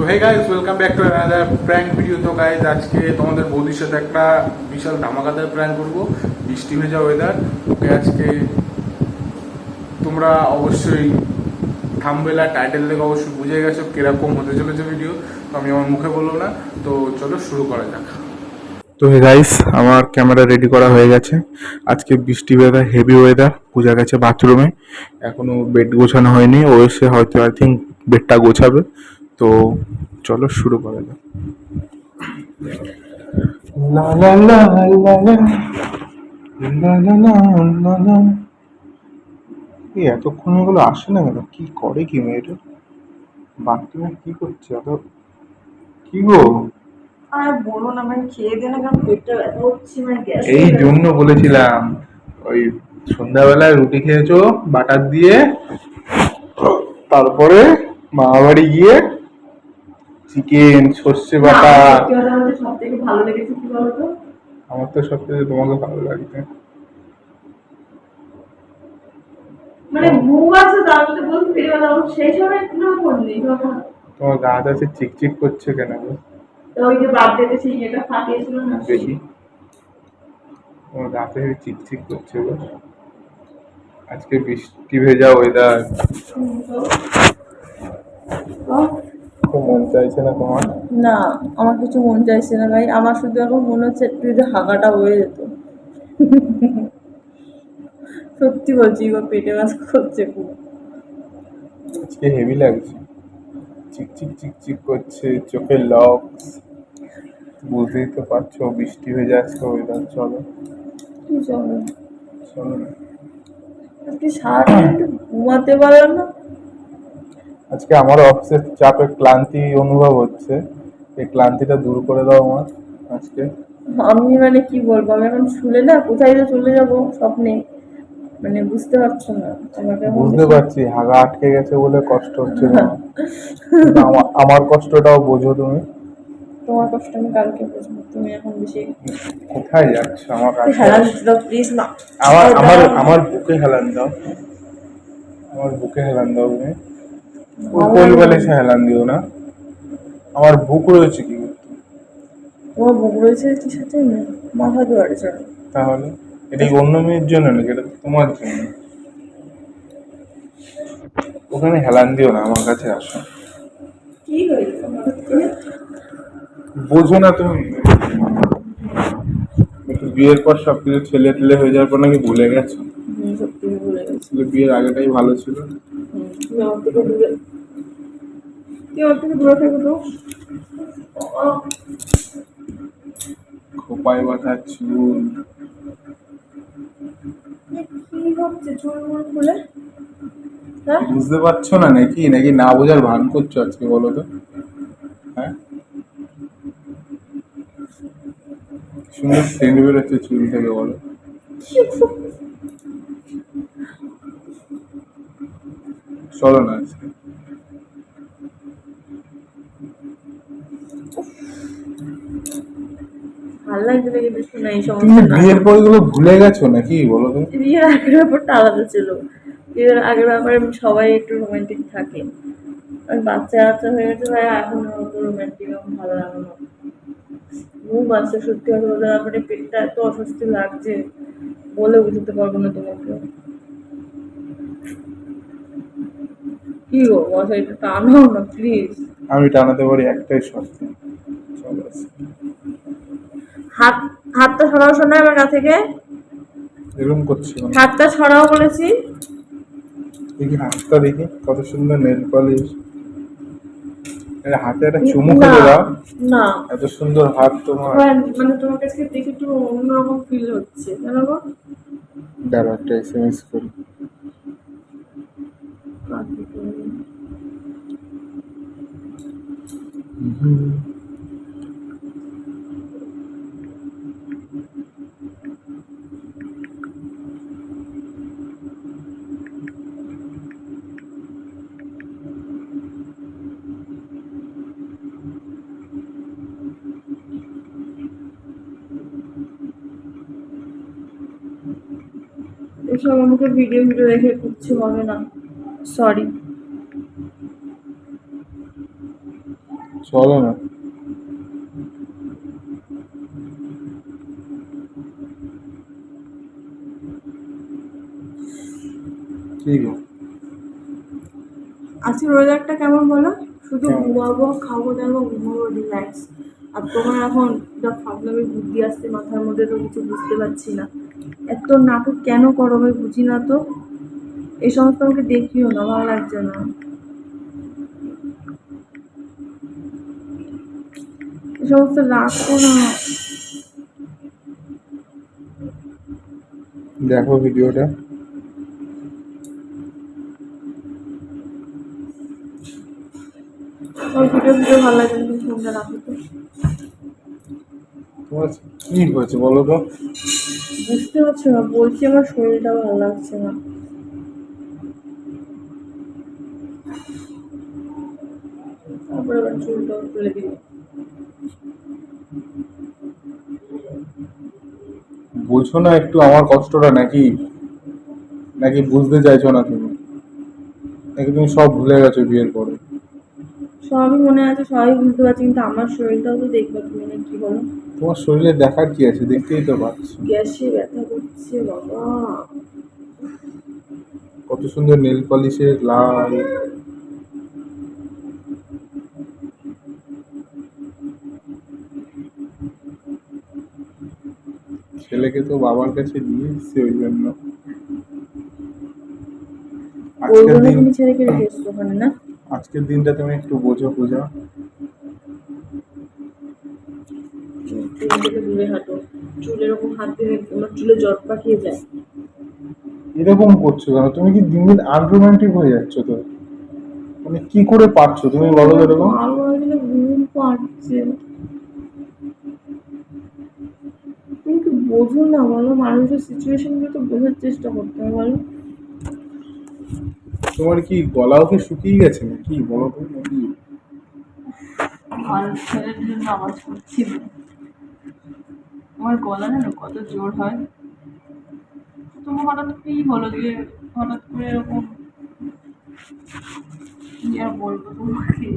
তো hey guys welcome back to another prank video তো guys আজকে তোমাদের বৌদির সাথে একটা বিশাল ধামাকাদার প্র্যাঙ্ক করব। বৃষ্টি ভেজা ওয়েদার ওকে, আজকে তোমরা অবশ্যই থামবেলা টাইটেল দেখে অবশ্যই বুঝে গেছো কীরকম হতে চলেছে ভিডিও তো আমি আমার মুখে বলব না। তো চলো শুরু করা যাক। তো হে গাইস আমার ক্যামেরা রেডি করা হয়ে গেছে। আজকে বৃষ্টি ওয়েদার হেভি ওয়েদার পূজা গেছে বাথরুমে এখনও বেড গোছানো হয়নি। ও এসে হয়তো আই থিঙ্ক বেডটা গোছাবে। তো চলো শুরু করা যাক। লা লা লা লা লা। লা লা লা লা লা। এই এতক্ষণ এগুলো আসে না কেন? কি করে কি মেয়েটা? বাথরুমে কি করছে? এত কি গো? আর বলো না মানে খেয়ে দে না কারণ পেটটা ব্যথা হচ্ছে মানে গ্যাস এই জন্য বলেছিলাম ওই সন্ধ্যাবেলায় রুটি খেয়েছো বাটার দিয়ে তারপরে মামা বাড়ি গিয়ে চিকেন সর্ষে বাটা। আমার তো সব থেকে তোমাকে ভালো লাগছে। মানে মুখ আছে তার বলতে পেরে গেলাম সেই সময় একটু করলি তখন তোমার গা আছে চিকচিক করছে কেন গো? তো ওই যে বার্থডেতে সেই ইয়েটা ফাটিয়েছিল না? দেখি। তোমার গাতে চিকচিক করছে গো। আজকে বৃষ্টি ভেজা ওয়েদার মন চাইছে না তোমার? না আমার কিছু মন চাইছে না ভাই। আমার শুধু এখন মনে হচ্ছে একটু যদি হাগাটা হয়ে যেত। সত্যি বলছি গো পেটে ব্যথা করছে খুব আজকে হেভি লাগছে। চিকচিক চিকচিক করছে চোখের লক্স বুঝতেই তো পারছ বৃষ্টি হয়ে যাচ্ছে ওয়েদার চলো। চলো? চলো। আজকে সারাদিন একটু ঘুমাতে পারলাম না। আজকে আমার অফিসের চাপে ক্লান্তি অনুভব হচ্ছে। এই ক্লান্তিটা দূর করে দাও আমার আজকে। আমি মানে কি বলব? আমি এখন শুলে না কোথায় যে চলে যাব? স্বপ্নে মানে বুঝতে পারছ না। আমাকে বুঝতে পারছি হাগা আটকে গেছে বলে কষ্ট হচ্ছে না আমার- কষ্টটাও বোঝো তুমি। তোমার কষ্ট আমি কালকে বুঝব। তুমি এখন বেশি কোথায় যাচ্ছ? আমার কাছে হেলান দাও প্লিজ না আমার আমার আমার বুকে হেলান দাও। আমার বুকে হেলান দাও তুমি। ভালো কোল। বালিশে হেলান দিও না। আমার বুক রয়েছে কি তোমার বুক রয়েছে কি সাথে? না মাথা দুয়ারে চড়ো তাহলে? এটা কি অন্য মেয়ের জন্য নাকি? এটা তোমার জন্য। ওখানে হেলান দিও না আমার কাছে আসো। কি হয়েছে? বোঝো না তুমি। একটু বিয়ের পর সব কিছু ছেলে টেলে হয়ে যাওয়ার পর নাকি ভুলে গেছো। বিয়ের আগেটাই ভালো ছিল। তুমি আমার থেকে দূরে খোপায় বাঁধা, চুল। বুঝতে পারছ না নাকি? নাকি না বোঝার ভান করছ আজকে বলো তো? হ্যাঁ? সুন্দর সেন্ট বেরোচ্ছে চুল থেকে বলো। চলো না আজকে। ভালো লাগছে না কিন্তু শোনা এই সমস্যা না বিয়ের পর এগুলো ভুলে গেছো নাকি বলো তো? বিয়ের আগের ব্যাপারটা আলাদা ছিল। বিয়ের আগের ব্যাপারে সবাই একটু রোমান্টিক থাকে। আর বাচ্চা বাচ্চা হয়ে গেছে ভাই এখন অত রোমান্টিক ভালো লাগে না। সত্যি কথা বলতে ব্যাপারে পেটটা এত অস্বস্তি লাগছে বলে বুঝতে পারব না তোমাকে। কি গো মশাইটা টানাও না প্লিজ আমি টানাতে পারি একটাই শর্তে। আজকে। হাত হাতটা সরাও শোনা আমার গা থেকে। এরকম করছি হাতটা সরাও বলেছি। দেখি হাতটা দেখি কত সুন্দর নেল পলিশ। হাতে একটা চুমু দাও। না। এত সুন্দর হাত তোমার। মানে তোমার কাছে দেখে একটু অন্যরকম ফিল হচ্ছে। জানো গো? দাঁড়া একটা এস এম এস করি। এসব আমাকে ভিডিও ভিডিও দেখে কিচ্ছু হবে না। সরি চলো না। কি গো? আজকের ওয়েদারটা কেমন বলো? শুধু ঘুমাবো খাব দাবো ঘুমাবো রিল্যাক্স আর তোমার এখন যা ফাগলামি বুদ্ধি আসছে মাথার মধ্যে তো কিছু বুঝতে পারছি না। এত নাটক কেন করো ভাই বুঝি না তো। এই সমস্ত আমাকে দেখিও না ভালো লাগছে না। সমস্ত রাখো না। দেখো ভিডিওটা। ভিডিও ভিডিও ভালো লাগে ফোনটা রাখো তো। তোমার কি হয়েছে বলো তো? বুঝতে পারছ না বলছি আমার শরীরটা ভালো লাগছে না। তারপরে আবার দিল বুঝছ না একটু আমার কষ্টটা নাকি? নাকি বুঝতে চাইছো না তুমি? নাকি তুমি সব ভুলে গেছো বিয়ের পরে? সবই মনে আছে সবই বুঝতে পারছি কিন্তু আমার শরীরটাও তো দেখবে তুমি না কি বলো? তোমার শরীরে দেখার কি আছে? দেখতেই তো পাচ্ছ। গ্যাসে ব্যথা করছে বাবা। কত সুন্দর নেল পলিশের লাল ছেলেকে তো বাবার কাছে দিয়ে এসছে ওই জন্য। আজকের দিন তুমি রেখে এসছো ওখানে না আজকের দিনটা তুমি একটু বোঝো পূজা চুল থেকে দূরে হাঁটো। চুলের ওপর হাত দিয়ে আমার চুলে জট পাকিয়ে যায়। এরকম করছ কেন? তুমি কি দিন দিন হয়ে যাচ্ছ তো? মানে কি করে পারছ? তুমি বলো এরকম। হয়ে গেলে ঘুম পাচ্ছে কিন্তু বোঝো না বলো মানুষের সিচুয়েশনগুলো তো বোঝার চেষ্টা করতে হবে বলো। তোমার কি গলাও কি শুকিয়ে গেছে নাকি? বলো তো। নাকি মানুষের জন্য আওয়াজ করছি আমার গলা না কত জোর হয়। তো হঠাৎ কি হলো দিয়ে হঠাৎ করে এরকম কি আর বলব তোমাকে?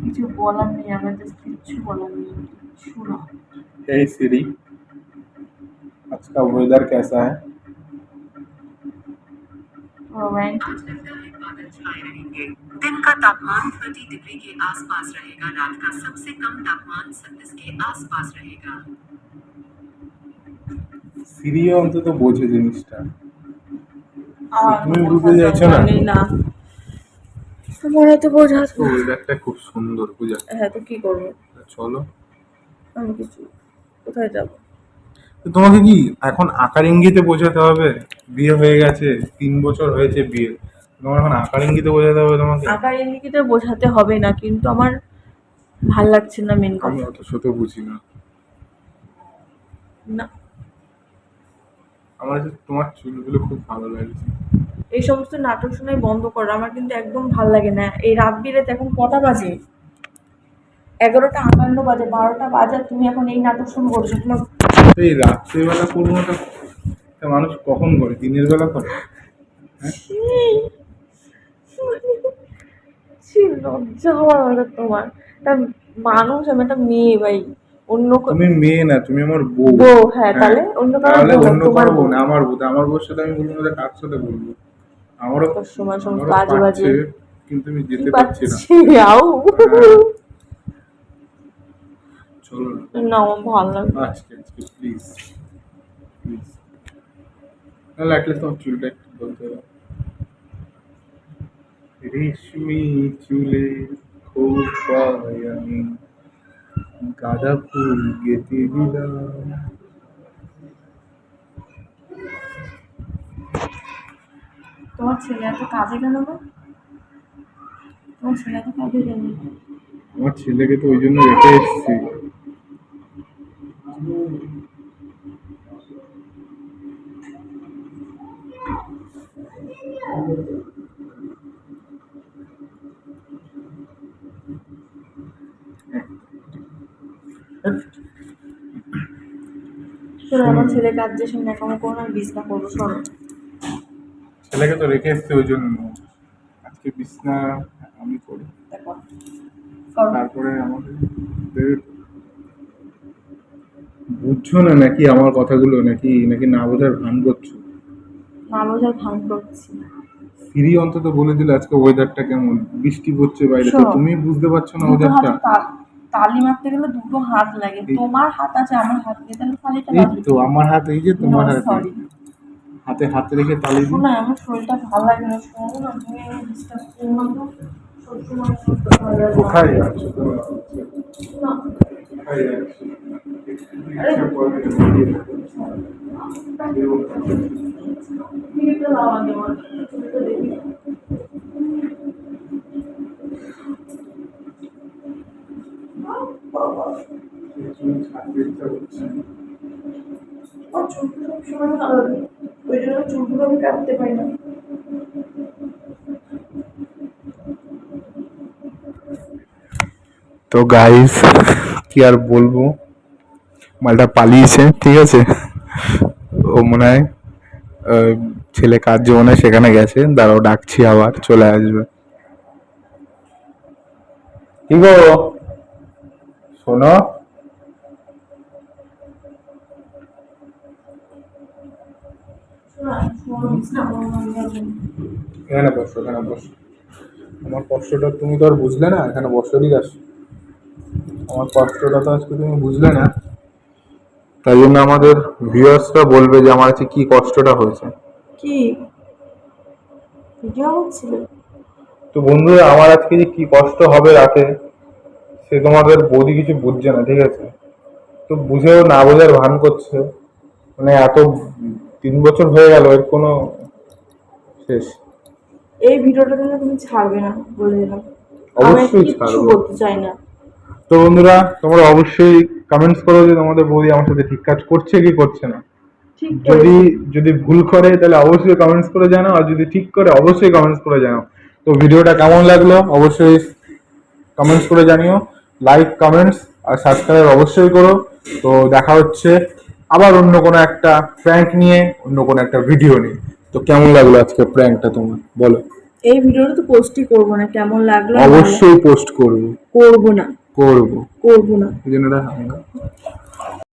কিছু বলার নেই আমার জাস্ট কিচ্ছু বলার নেই কিচ্ছু না। এই সিরি आज का वेदर कैसा है रोमांटिक बादल छाए रहेंगे दिन का तापमान 30 डिग्री के आसपास रहेगा रात का सबसे कम तापमान 37 के आसपास रहेगा সিরিও অন্তত বোঝে জিনিসটা আমার তুমি বুঝতে চাইছো না? জানি না তোমার তো বোঝা তো ওয়েদারটা খুব সুন্দর পূজা হ্যাঁ তো কি করবো চলো আমি কিছু কোথায় যাবো তো তোমাকে কি এখন আকার ইঙ্গিতে বোঝাতে হবে? বিয়ে হয়ে গেছে তিন বছর হয়েছে বিয়ে। তোমার এখন আকার ইঙ্গিতে বোঝাতে হবে তোমাকে? আঁকার ইঙ্গিতে বোঝাতে হবে না কিন্তু আমার ভালো লাগছে না মেন কথা। আমি অত শত বুঝি না। না। আমার তোমার চুলগুলো খুব ভালো লাগছে। এই সমস্ত নাটক শোনাই বন্ধ করো আমার কিন্তু একদম ভালো লাগে না। এই রাত বিরেতে এখন কটা বাজে? এগারোটা আটান্ন বাজে বারোটা বাজে তুমি এখন এই নাটক শুরু করছ। তোমার এই রাত্রেবেলা তা মানুষ কখন করে? দিনের বেলা করে? ছি, লজ্জা হওয়ার তোমার। তা মানুষ আমি একটা মেয়ে ভাই। অন্য তুমি মেয়ে না তুমি আমার বউ। বউ, হ্যাঁ, তাহলে অন্য কারও অন্য কারও বউ। না আমার বউ। আমার বউর সাথে আমি বলব না কার সাথে বলব। আমারও সময় সময় বাজে বাজে কিন্তু আমি যেতে পারছি না। চলো না আমার ভালো। আজকে আজকে প্লিজ প্লিজ নাহলে অ্যাটলিস্ট তোমার চুলটা একটু বলতে রেশমি চুলে খোপায় আমি গাঁদা ফুল গেঁথে দিলাম। তোমার ছেলে এত কাজে গেল না তোমার ছেলে এত কাজে গেল আমার ছেলেকে তো ওই জন্য রেখে এসেছি। শোনো আমার ছেলে কাজ যে সঙ্গে একামো করো না বিছনা করব সরো। ছেলেকে তো রেখে এসেছি ওই জন্য। আজকে বিছনা আমি করি তারপরে? তো। বুঝছ না নাকি আমার কথাগুলো নাকি নাকি না বোঝার ভান করছ? না বোঝার ভান করছি সিরি অন্তত বলে দিলে আজকে ওয়েদারটা কেমন? বৃষ্টি পড়ছে বাইরে তো তুমি বুঝতে পারছ না ওয়েদারটা তালি মারতে গেলে দুটো হাত লাগে। তোমার হাত আছে আমার হাত নেই তাহলে তালিটা এই তো আমার হাত এই যে তোমার হাতে। হাতে হাত রেখে তালি দিই। শোনো আমার শরীরটা ভালো লাগে না। শোনো না তুমি ডিস্টার্ব করো না। না। কোথায় যাচ্ছ। তুমি? আমার চুলটা সবসময় ভালো লাগে। ওই জন্য চুলগুলো আমি কাটতে পারি না। তো গাইস কি আর বলব? মালটা পালিয়েছে, ঠিক আছে? ও মনে হয় ছেলে কাজ জীবনে সেখানে গেছে। দাঁড়াও, ডাকছি আবার, চলে আসবে। কি গো শোনো। এখানে বসো এখানে বসো। আমার কষ্টটা তুমি তো আর বুঝলে না এখানে বসো ঠিক আছে। আমার কষ্টটা তো আজকে তুমি বুঝলে না। তাই জন্য আমাদের ভিউয়ার্সরা বলবে যে আমার আজকে কি কষ্টটা হয়েছে। কি? ভিডিও হচ্ছিল? তো বন্ধুরা আমার আজকে যে কি কষ্ট হবে রাতে সে তোমাদের বৌদি কিছু বুঝছে না ঠিক আছে। তো বুঝেও না বোঝার ভান করছে। মানে এত তিন বছর হয়ে গেল এর কোনো শেষ। এই ভিডিওটা কিন্তু তুমি ছাড়বে না বলে দিলাম। অবশ্যই ছাড়বো। করতে চাই না। তো বন্ধুরা তোমরা অবশ্যই কমেন্টস করো যে তোমাদের বৌদি আমার সাথে ঠিক কাজ করছে কি করছে না। যদি যদি ভুল করে তাহলে অবশ্যই কমেন্টস করে জানাও আর যদি ঠিক করে অবশ্যই কমেন্টস করে জানাও। তো ভিডিওটা কেমন লাগল? অবশ্যই কমেন্টস করে জানিও। লাইক কমেন্টস আর সাবস্ক্রাইব অবশ্যই করো। তো দেখা হচ্ছে আবার অন্য কোনো একটা প্র্যাঙ্ক নিয়ে অন্য কোনো একটা ভিডিও নিয়ে। তো কেমন লাগল আজকে প্র্যাঙ্কটা তোমার? বলো। এই ভিডিওটা তো পোস্টই করব না কেমন লাগল অবশ্যই পোস্ট করব। করব না। করব। করব না। এই জন্য এটা